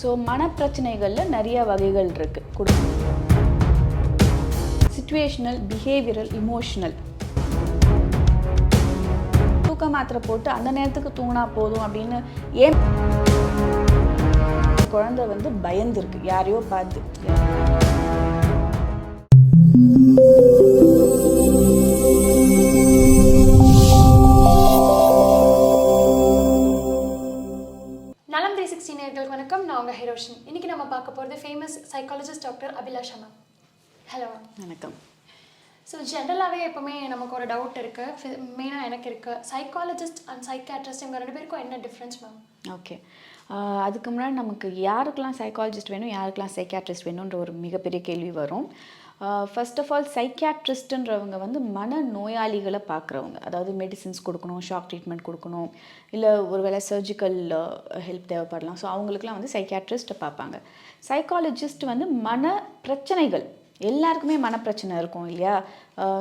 So மனப்பிரச்சனைகளில் நிறைய வகைகள் இருக்குது குடும்பம் சுச்சுவேஷனல் பிஹேவியரல் இமோஷனல் தூக்க மாத்திரை போட்டு அந்த நேரத்துக்கு தூங்கினா போதும் அப்படின்னு ஏன் குழந்தை வந்து பயந்துருக்கு. யாரையோ பார்த்து. ஹிரோஷன் இன்னைக்கு நம்ம பார்க்க போகிறது famous psychologist doctor Abhilasha ma'am hello வணக்கம். ஸோ ஜென்ரலாகவே எப்போவுமே நமக்கு ஒரு டவுட் இருக்குது மெயினாக எனக்கு இருக்குது சைக்காலஜிஸ்ட் அண்ட் சைக்காட்ரிஸ்ட் இவங்க ரெண்டு பேருக்கும் என்ன டிஃப்ரென்ஸ் மேம் ஓகே அதுக்கு முன்னாடி நமக்கு யாருக்கெல்லாம் சைக்காலஜிஸ்ட் வேணும் யாருக்கெல்லாம் சைக்காட்ரிஸ்ட் வேணுன்ற ஒரு மிகப்பெரிய கேள்வி வரும். ஃபர்ஸ்ட் ஆஃப் ஆல் சைக்கியாட்ரிஸ்ட்ன்றவங்க வந்து மன நோயாளிகளை பார்க்குறவங்க. அதாவது மெடிசின்ஸ் கொடுக்கணும் ஷாக் ட்ரீட்மெண்ட் கொடுக்கணும் இல்லை ஒருவேளை சர்ஜிக்கல் ஹெல்ப் தேவைப்படலாம். ஸோ அவங்களுக்குலாம் வந்து சைக்கியாட்ரிஸ்ட்டை பார்ப்பாங்க. சைக்காலஜிஸ்ட் வந்து மன பிரச்சனைகள் எல்லாருக்குமே மனப்பிரச்சனை இருக்கும் இல்லையா?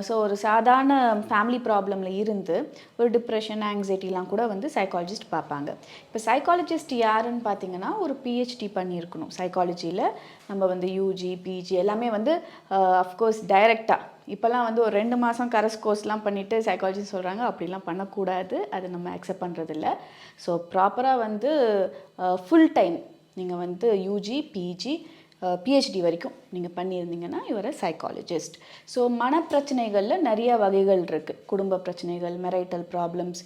ஸோ ஒரு சாதாரண ஃபேமிலி ப்ராப்ளமில் இருந்து ஒரு டிப்ரெஷன் ஆங்ஸைட்டிலாம் கூட வந்து சைக்காலஜிஸ்ட் பார்ப்பாங்க. இப்போ சைக்காலஜிஸ்ட் யாருன்னு பார்த்தீங்கன்னா ஒரு பிஹெச்டி பண்ணியிருக்கணும். சைக்காலஜியில் நம்ம வந்து யூஜி பிஜி எல்லாமே வந்து அஃப்கோர்ஸ் டைரெக்டாக இப்போல்லாம் வந்து ஒரு ரெண்டு மாதம் கரஸ் கோர்ஸ்லாம் பண்ணிவிட்டு சைக்காலஜி சொல்கிறாங்க அப்படிலாம் பண்ணக்கூடாது. அதை நம்ம அக்செப்ட் பண்ணுறதில்ல ஸோ ப்ராப்பராக வந்து ஃபுல் டைம் நீங்கள் வந்து யூஜி பிஜி பிஹெச்டி வரைக்கும் நீங்கள் பண்ணியிருந்தீங்கன்னா இவரை சைக்காலஜிஸ்ட் ஸோ மனப்பிரச்சனைகளில் நிறைய வகைகள் இருக்குது குடும்ப பிரச்சனைகள் marital problems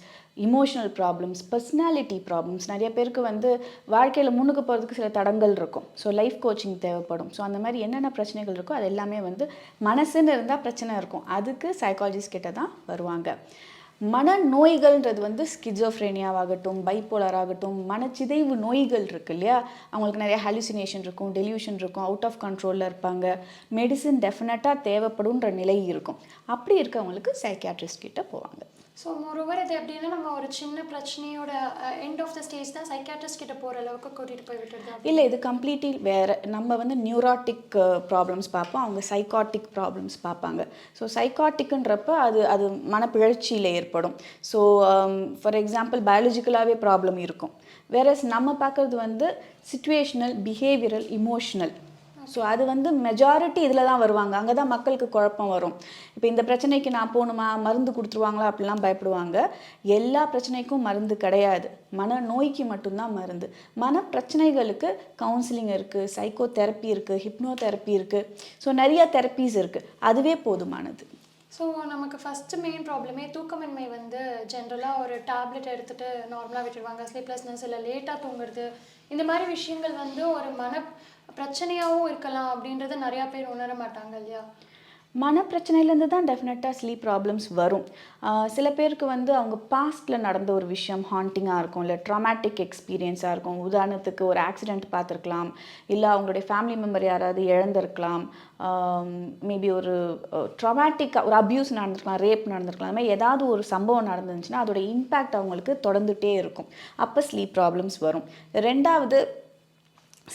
emotional problems personality problems நிறைய பேருக்கு வந்து வாழ்க்கையில் முன்னுக்கு போகிறதுக்கு சில தடங்கள் இருக்கும். ஸோ லைஃப் கோச்சிங் தேவைப்படும். ஸோ அந்த மாதிரி என்னென்ன பிரச்சனைகள் இருக்கோ அது எல்லாமே வந்து மனசுன்னு இருந்தால் பிரச்சனை இருக்கும். அதுக்கு சைக்காலஜிஸ்ட் கிட்ட தான் வருவாங்க. மனநோய்கள்ன்றது வந்து ஸ்கிஜோஃப்ரேனியாவாகட்டும் பைப்போலர் ஆகட்டும் மனச்சிதைவு நோய்கள் இருக்கு இல்லையா? அவங்களுக்கு நிறைய ஹாலுசினேஷன் இருக்கும் டெலியூஷன் இருக்கும் அவுட் ஆஃப் கண்ட்ரோலில் இருப்பாங்க. மெடிசின் டெஃபினட்டாக தேவைப்படுன்ற நிலை இருக்கும். அப்படி இருக்கவங்களுக்கு சைக்கியாட்ரிஸ்ட் கிட்ட போவாங்க. ஸோ மோரோவர் இது எப்படின்னா நம்ம ஒரு சின்ன பிரச்சனையோட எண்ட் ஆஃப் த ஸ்டேஜ் தான் சைக்காட்ரிஸ்ட் கிட்ட போகிற அளவுக்கு கூட்டிகிட்டு போய் விட்டுருது இல்லை இது கம்ப்ளீட்லி வேறு நம்ம வந்து நியூராட்டிக் ப்ராப்ளம்ஸ் பார்ப்போம். அவங்க சைக்காட்டிக் ப்ராப்ளம்ஸ் பார்ப்பாங்க. ஸோ சைக்காட்டிக்குன்றப்ப அது அது மனப்பிழற்சியில் ஏற்படும். ஸோ ஃபார் எக்ஸாம்பிள் பயாலஜிக்கலாகவே ப்ராப்ளம் இருக்கும். வேறஸ் நம்ம பார்க்குறது வந்து சுச்சுவேஷனல் பிஹேவியரல் இமோஷனல் ஸோ அது வந்து மெஜாரிட்டி இதில் தான் வருவாங்க. அங்கே தான் மக்களுக்கு குழப்பம் வரும். இப்போ இந்த பிரச்சனைக்கு நான் போகணுமா? மருந்து கொடுத்துருவாங்களா? அப்படிலாம் பயப்படுவாங்க. எல்லா பிரச்சனைக்கும் மருந்து கிடையாது. மன நோய்க்கு மட்டும்தான் மருந்து. மன பிரச்சனைகளுக்கு கவுன்சிலிங் இருக்குது சைக்கோ தெரப்பி இருக்குது ஹிப்னோ தெரப்பி இருக்குது ஸோ நிறையா தெரப்பீஸ் இருக்குது அதுவே போதுமானது. ஸோ நமக்கு ஃபஸ்ட்டு மெயின் ப்ராப்ளமே தூக்கமின்மை வந்து ஜென்ரலாக ஒரு டேப்லெட் எடுத்துகிட்டு நார்மலாக விட்டுருவாங்க. ஸ்லீப்லெஸ்னஸ் இல்லை லேட்டாக தூங்குறது. இந்த மாதிரி விஷயங்கள் வந்து ஒரு மன பிரச்சனையாகவும் இருக்கலாம் அப்படின்றத நிறையா பேர் உணர மாட்டாங்க இல்லையா? மன பிரச்சனையிலேருந்து தான் டெஃபினட்டாக ஸ்லீப் ப்ராப்ளம்ஸ் வரும். சில பேருக்கு வந்து அவங்க பாஸ்டில் நடந்த ஒரு விஷயம் ஹாண்டிங்காக இருக்கும் இல்லை ட்ராமேட்டிக் எக்ஸ்பீரியன்ஸாக இருக்கும். உதாரணத்துக்கு ஒரு ஆக்சிடெண்ட் பார்த்துருக்கலாம் இல்லை அவங்களுடைய ஃபேமிலி மெம்பர் யாராவது இழந்திருக்கலாம். மேபி ஒரு ட்ராமேட்டிக்காக ஒரு அப்யூஸ் நடந்திருக்கலாம் ரேப் நடந்திருக்கலாம். அந்த மாதிரி ஏதாவது ஒரு சம்பவம் நடந்துருந்துச்சுன்னா அதோட இம்பேக்ட் அவங்களுக்கு தொடர்ந்துகிட்டே இருக்கும். அப்போ ஸ்லீப் ப்ராப்ளம்ஸ் வரும். ரெண்டாவது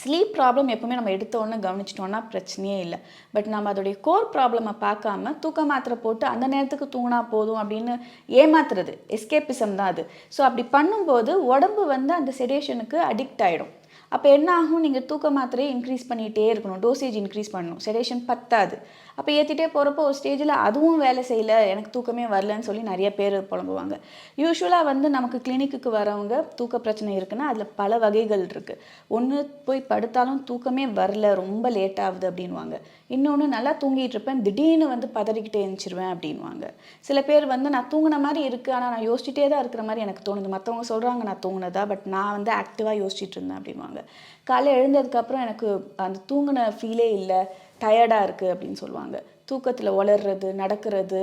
ஸ்லீப் ப்ராப்ளம் எப்பவுமே நம்ம எடுத்தோன்னே கவனிச்சிட்டோன்னா பிரச்சனையே இல்லை. பட் நம்ம அதோடைய கோர் ப்ராப்ளமை பார்க்காம தூக்க மாத்திரை போட்டு அந்த நேரத்துக்கு தூங்கினா போதும் அப்படின்னு ஏமாத்துறது. எஸ்கேப்பிசம் தான் அது. ஸோ அப்படி பண்ணும்போது உடம்பு வந்து அந்த செடேஷனுக்கு அடிக்ட் ஆகிடும் அப்போ என்ன ஆகும்? நீங்கள் தூக்க மாத்திரையை இன்க்ரீஸ் பண்ணிகிட்டே இருக்கணும். டோசேஜ் இன்க்ரீஸ் பண்ணணும். செடேஷன் பத்தாது. அப்போ ஏற்றிட்டே போகிறப்போ ஒரு ஸ்டேஜில் அதுவும் வேலை செய்யலை எனக்கு தூக்கமே வரலன்னு சொல்லி நிறைய பேர் புலம்புவாங்க. யூஸ்வலாக வந்து நமக்கு கிளினிக்கு வரவங்க தூக்க பிரச்சனை இருக்குன்னா அதில் பல வகைகள் இருக்குது ஒன்று போய் படுத்தாலும் தூக்கமே வரல ரொம்ப லேட் ஆகுது அப்படின்வாங்க இன்னொன்று நல்லா தூங்கிட்டு இருப்பேன் திடீர்னு வந்து பதறிக்கிட்டே எழுந்திருவேன் அப்படின்வாங்க சில பேர் வந்து நான் தூங்கின மாதிரி இருக்குது ஆனால் நான் யோசிச்சுட்டே தான் இருக்கிற மாதிரி எனக்கு தோணுது. மற்றவங்க சொல்கிறாங்க நான் தூங்கினதா பட் நான் வந்து ஆக்டிவாக யோசிச்சுட்டு இருந்தேன் அப்படின்வாங்க காலையில் எழுந்ததுக்கப்புறம் எனக்கு அந்த தூங்கின ஃபீலே இல்லை. டயர்டாக இருக்குது அப்படின்னு சொல்லுவாங்க. தூக்கத்தில் ஒளர்றது நடக்கிறது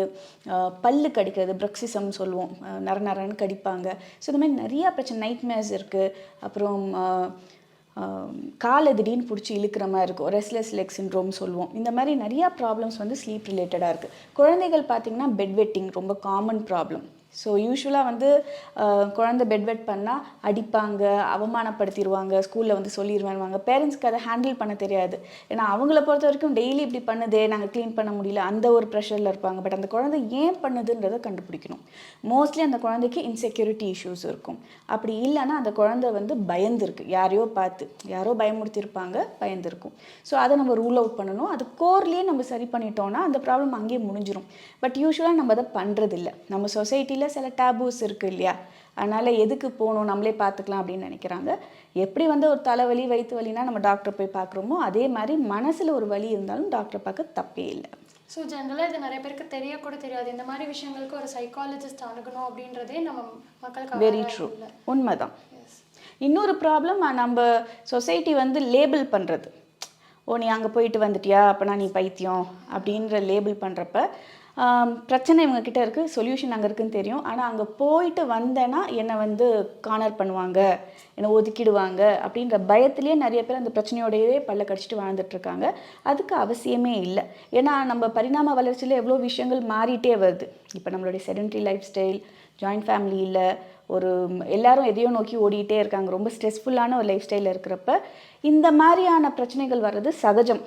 பல்லு கடிக்கிறது பிரக்சிசம் சொல்லுவோம். நர நரன்னு கடிப்பாங்க. ஸோ இந்த மாதிரி நிறையா பிரச்சனை நைட்மேர்ஸ் இருக்குது அப்புறம் காலை திடீர்னு பிடிச்சி இழுக்கிற மாதிரி இருக்கும். ரெஸ்ட்லெஸ் லெக் சின்ரோம் சொல்லுவோம். இந்த மாதிரி நிறையா ப்ராப்ளம்ஸ் வந்து ஸ்லீப் ரிலேட்டடாக இருக்குது குழந்தைகள் பார்த்திங்கன்னா பெட் வெட்டிங் ரொம்ப காமன் ப்ராப்ளம் ஸோ யூஸ்வலாக வந்து குழந்த குழந்தை பெட் வெட் பண்ணால் அடிப்பாங்க அவமானப்படுத்திடுவாங்க ஸ்கூலில் வந்து சொல்லிடுவாங்க பேரண்ட்ஸ்க்கு அதை ஹேண்டில் பண்ண தெரியாது. ஏன்னா அவங்கள பொறுத்த வரைக்கும் டெய்லி இப்படி பண்ணுதே நாங்கள் க்ளீன் பண்ண முடியல அந்த ஒரு ப்ரெஷரில் இருப்பாங்க. பட் அந்த குழந்தை ஏன் பண்ணுதுன்றதை கண்டுபிடிக்கணும். மோஸ்ட்லி அந்த குழந்தைக்கு இன்செக்யூரிட்டி இஷ்யூஸ் இருக்கும். அப்படி இல்லைன்னா அந்த குழந்தை வந்து பயந்துருக்கு. யாரையோ பார்த்து யாரோ பயமுறுத்தியிருப்பாங்க பயந்துருக்கும். ஸோ அதை நம்ம ரூல் அவுட் பண்ணணும். அது கோர்லேயே நம்ம சரி பண்ணிட்டோம்னா அந்த ப்ராப்ளம் அங்கேயே முடிஞ்சிடும் பட் யூஸ்வலாக நம்ம அதை பண்ணுறதில்ல நம்ம சொசைட்டியில் சில டேபூஸ் இருக்குது இல்லையா? அதனால் எதுக்கு போகணும்? நம்மளே பார்த்துக்கலாம் அப்படின்னு நினைக்கிறாங்க. எப்படி வந்து ஒரு தலைவலி வயிற்று வலினா நம்ம டாக்டர் போய் பார்க்குறோமோ அதே மாதிரி மனசில் ஒரு வலி இருந்தாலும் டாக்டரை பார்க்க தப்பே இல்லை. ஸோ ஜென்ரலாக இது நிறைய பேருக்கு தெரியக்கூட தெரியாது. இந்த மாதிரி விஷயங்களுக்கு ஒரு சைக்காலஜிஸ்ட் அணுகணும் அப்படின்றதே நம்ம மக்களுக்கு வெரி ட்ரூ. உண்மைதான். இன்னொரு ப்ராப்ளம் நம்ம சொசைட்டி வந்து லேபிள் பண்ணுறது ஓ நீ அங்கே போயிட்டு வந்துட்டியா? அப்போனா நீ பைத்தியம் அப்படின்ற லேபிள் பண்ணுறப்ப பிரச்சனை இவங்கக்கிட்ட இருக்குது சொல்யூஷன் அங்கே இருக்குன்னு தெரியும். ஆனால் அங்கே போயிட்டு வந்தேன்னா என்னை வந்து கார்னர் பண்ணுவாங்க என்னை ஒதுக்கிடுவாங்க அப்படின்ற பயத்திலேயே நிறைய பேர் அந்த பிரச்சனையோடையவே பல்ல கடிச்சிட்டு வாழ்ந்துட்டு இருக்காங்க அதுக்கு அவசியமே இல்லை. ஏன்னா நம்ம பரிணாம வளர்ச்சியில் எவ்வளோ விஷயங்கள் மாறிட்டே வருது. இப்போ நம்மளுடைய sedentary lifestyle joint family இல்லை ஒரு எல்லாரும் எதையோ நோக்கி ஓடிக்கிட்டே இருக்காங்க. ரொம்ப ஸ்ட்ரெஸ்ஃபுல்லான ஒரு லைஃப் ஸ்டைலில் இருக்கிறப்ப இந்த மாதிரியான பிரச்சனைகள் வர்றது சகஜம்.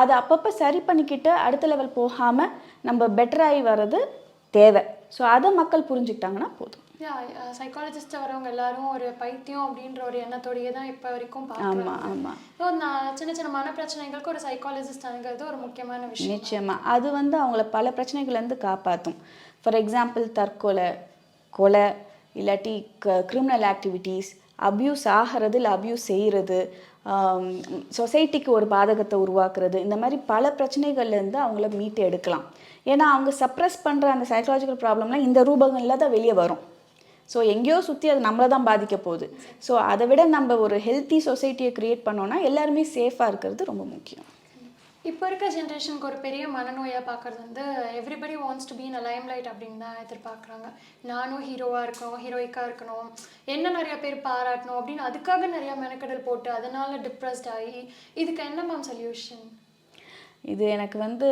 அதை அப்பப்போ சரி பண்ணிக்கிட்டு அடுத்த லெவல் போகாமல் நம்ம பெட்டராகி வர்றது தேவை. ஸோ அதை மக்கள் புரிஞ்சுக்கிட்டாங்கன்னா போதும். யா சைக்காலஜிஸ்ட் வரவங்க எல்லாரும் ஒரு பைத்தியம் அப்படின்ற ஒரு எண்ணத்தோடயே தான் இப்போ வரைக்கும் ஆமாம் ஆமாம் ஸோ நான் சின்ன சின்ன மன பிரச்சனைகளுக்கு ஒரு சைக்காலஜிஸ்ட் அணுகிறது ஒரு முக்கியமான விஷயம். நிச்சயமாக அது வந்து அவங்கள பல பிரச்சனைகள்லேருந்து காப்பாற்றும் ஃபார் எக்ஸாம்பிள் தற்கொலை கொலை இல்லாட்டி க கிரிமினல் ஆக்டிவிட்டீஸ் அப்யூஸ் ஆகிறது இல்லை அப்யூஸ் செய்கிறது சொசைட்டிக்கு ஒரு பாதகத்தை உருவாக்குறது. இந்த மாதிரி பல பிரச்சனைகள்லேருந்து அவங்கள மீட்டு எடுக்கலாம். ஏன்னா அவங்க சப்ரஸ் பண்ணுற அந்த சைக்காலஜிக்கல் ப்ராப்ளம்லாம் இந்த ரூபங்களில் தான் வெளியே வரும். ஸோ எங்கேயோ சுற்றி அது நம்மளை தான் பாதிக்க போகுது. ஸோ அதை விட நம்ம ஒரு ஹெல்த்தி சொசைட்டியை க்ரியேட் பண்ணோன்னா எல்லாருமே சேஃபாக இருக்கிறது ரொம்ப முக்கியம். இப்போ இருக்க ஜென்ரேஷனுக்கு ஒரு பெரிய மனநோயாக பார்க்குறது வந்து everybody wants to be in limelight அப்படின்னு தான் எதிர்பார்க்குறாங்க. நானும் ஹீரோவாக இருக்கணும் ஹீரோயிக்காக இருக்கணும் என்ன நிறைய பேர் பாராட்டணும் அப்படின்னு அதுக்காக நிறையா மெனக்கெடல் போட்டு அதனால டிப்ரெஸ்ட் ஆகி இதுக்கு என்ன மேம் சொல்யூஷன் இது எனக்கு வந்து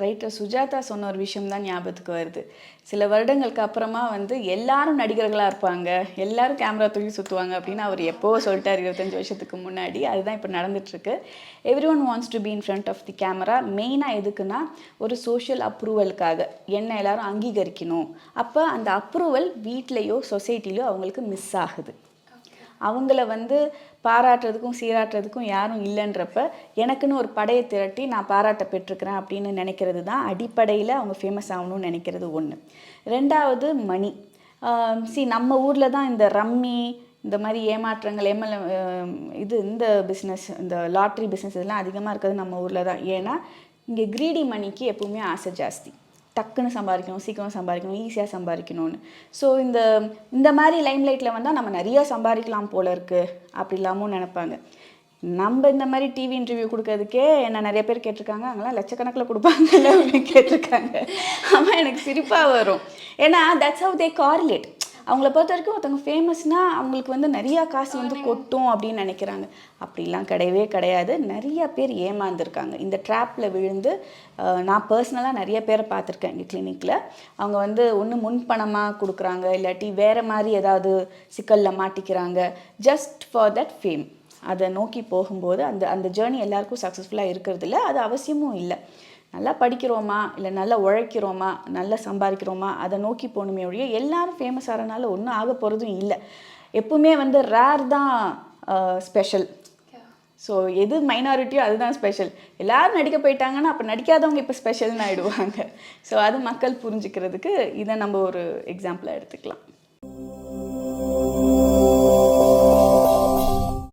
ரைட்டர் சுஜாதா சொன்ன ஒரு விஷயம் தான் ஞாபகத்துக்கு வருது. சில வருடங்களுக்கு அப்புறமா வந்து எல்லாரும் நடிகர்களாக இருப்பாங்க. எல்லாரும் கேமரா தூக்கி சுற்றுவாங்க அப்படின்னு அவர் எப்போ சொல்லிட்டார் இருபத்தஞ்சி வருஷத்துக்கு முன்னாடி. அதுதான் இப்போ நடந்துட்டுருக்கு. Everyone wants to be in front of the camera மெயினாக எதுக்குன்னா ஒரு சோஷியல் அப்ரூவலுக்காக என்ன எல்லாரும் அங்கீகரிக்கணும். அப்போ அந்த அப்ரூவல் வீட்லேயோ சொசைட்டிலையோ அவங்களுக்கு மிஸ் ஆகுது. அவங்கள வந்து பாராட்டுறதுக்கும் சீராட்டுறதுக்கும் யாரும் இல்லைன்றப்ப எனக்குன்னு ஒரு படையை திரட்டி நான் பாராட்ட பெற்றுக்கிறேன் அப்படின்னு நினைக்கிறது தான் அடிப்படையில் அவங்க ஃபேமஸ் ஆகணும்னு நினைக்கிறது ஒன்று ரெண்டாவது மணி. சி நம்ம ஊரில் தான் இந்த ரம்மி இந்த மாதிரி ஏமாற்றங்கள் எம்எல் இது இந்த பிஸ்னஸ் இந்த லாட்ரி பிஸ்னஸ் இதெல்லாம் அதிகமாக இருக்கிறது நம்ம ஊரில் தான். ஏன்னா இங்கே கிரீடி மணிக்கு எப்பவுமே ஆசை ஜாஸ்தி. டக்குன்னு சம்பாதிக்கணும் சீக்கிரம் சம்பாதிக்கணும் ஈஸியாக சம்பாதிக்கணும்னு. ஸோ இந்த இந்த மாதிரி லைம்லைட்டில் வந்தால் நம்ம நிறையா சம்பாதிக்கலாம் போல இருக்குது அப்படி இல்லாமல் நினைப்பாங்க. நம்ம இந்த மாதிரி டிவி இன்டர்வியூ கொடுக்கறதுக்கே என்ன நிறைய பேர் கேட்டிருக்காங்க அங்கெல்லாம் லட்சக்கணக்கில் கொடுப்பாங்கல்ல அப்படின்னு கேட்டிருக்காங்க. ஆமாம் எனக்கு சிரிப்பாக வரும். ஏன்னா தட்ஸ் ஹவ் தே கார்லேட் அவங்கள பொறுத்த வரைக்கும் ஒருத்தவங்க ஃபேமஸ்னால் அவங்களுக்கு வந்து நிறையா காசு வந்து கொட்டும் அப்படின்னு நினைக்கிறாங்க. அப்படிலாம் கிடையவே கிடையாது. நிறைய பேர் ஏமாந்துருக்காங்க. இந்த ட்ராப்பில் விழுந்து நான் பர்சனலாக நிறைய பேரை பார்த்துருக்கேன் இங்கே கிளினிக்கில் அவங்க வந்து ஒன்று முன்பணமாக கொடுக்குறாங்க இல்லாட்டி வேறு மாதிரி ஏதாவது சிக்கலில் மாட்டிக்கிறாங்க ஜஸ்ட் ஃபார் தட் ஃபேம் அதை நோக்கி போகும்போது அந்த அந்த ஜேர்னி எல்லாருக்கும் சக்ஸஸ்ஃபுல்லாக இருக்கிறது இல்ல அது அவசியமும் இல்லை. நல்லா படிக்கிறோமா? இல்லை நல்லா உழைக்கிறோமா? நல்லா சம்பாதிக்கிறோமா? அதை நோக்கி போகணுமே ஒழிய எல்லாரும் ஃபேமஸ் ஆகிறனால ஒன்றும் ஆக போகிறதும் இல்லை. எப்பவுமே வந்து ரேர் தான் ஸ்பெஷல் ஸோ எது மைனாரிட்டியோ அதுதான் ஸ்பெஷல் எல்லோரும் நடிக்க போயிட்டாங்கன்னா அப்போ நடிக்காதவங்க இப்போ ஸ்பெஷல்னு ஆகிடுவாங்க ஸோ அது மக்கள் புரிஞ்சுக்கிறதுக்கு இதை நம்ம ஒரு எக்ஸாம்பிளாக எடுத்துக்கலாம்.